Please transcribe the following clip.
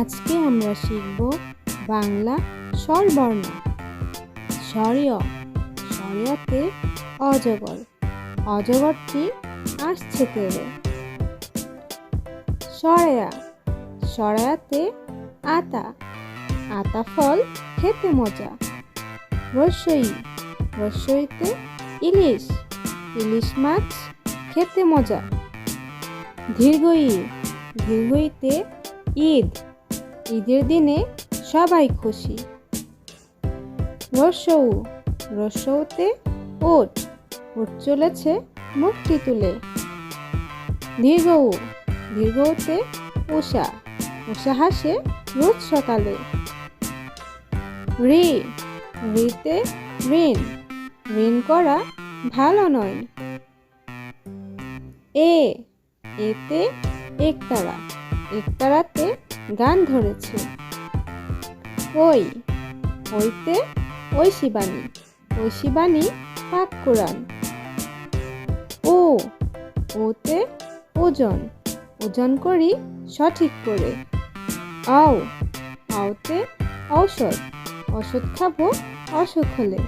আজকে আমরা শিখব বাংলা স্বরবর্ণ। স্বরীয়। স্বরীয়তে অজগর। অজগরটি আসছে তেরে সরেয়া। সরেয়াতে আতা। আতা ফল খেতে মজা। রসই। রসইতে ইলিশ। ইলিশ মাছ খেতে মজা। দীর্ঘই দীর্ঘইতে ঈদ। ঈদের দিনে সবাই খুশি। রসৌ, রসৌতে ওট ওট চলেছে মুখটি তুলে। দীর্ঘউ দীর্ঘতে উষা উষা হাসে রোজ সকালে। রি, রিতে ঋণ ঋণ করা ভালো নয়। এ, এতে একতারা, একতারাতে গান ধরেছে। ওই ওইতে ঐশী বাণী ঐশী বাণী পাক কোরআন। ও, ওতে ওজন ওজন করি সঠিক করে। আও, আওতে ঔষধ ওষুধ খাব অসুখ হলে।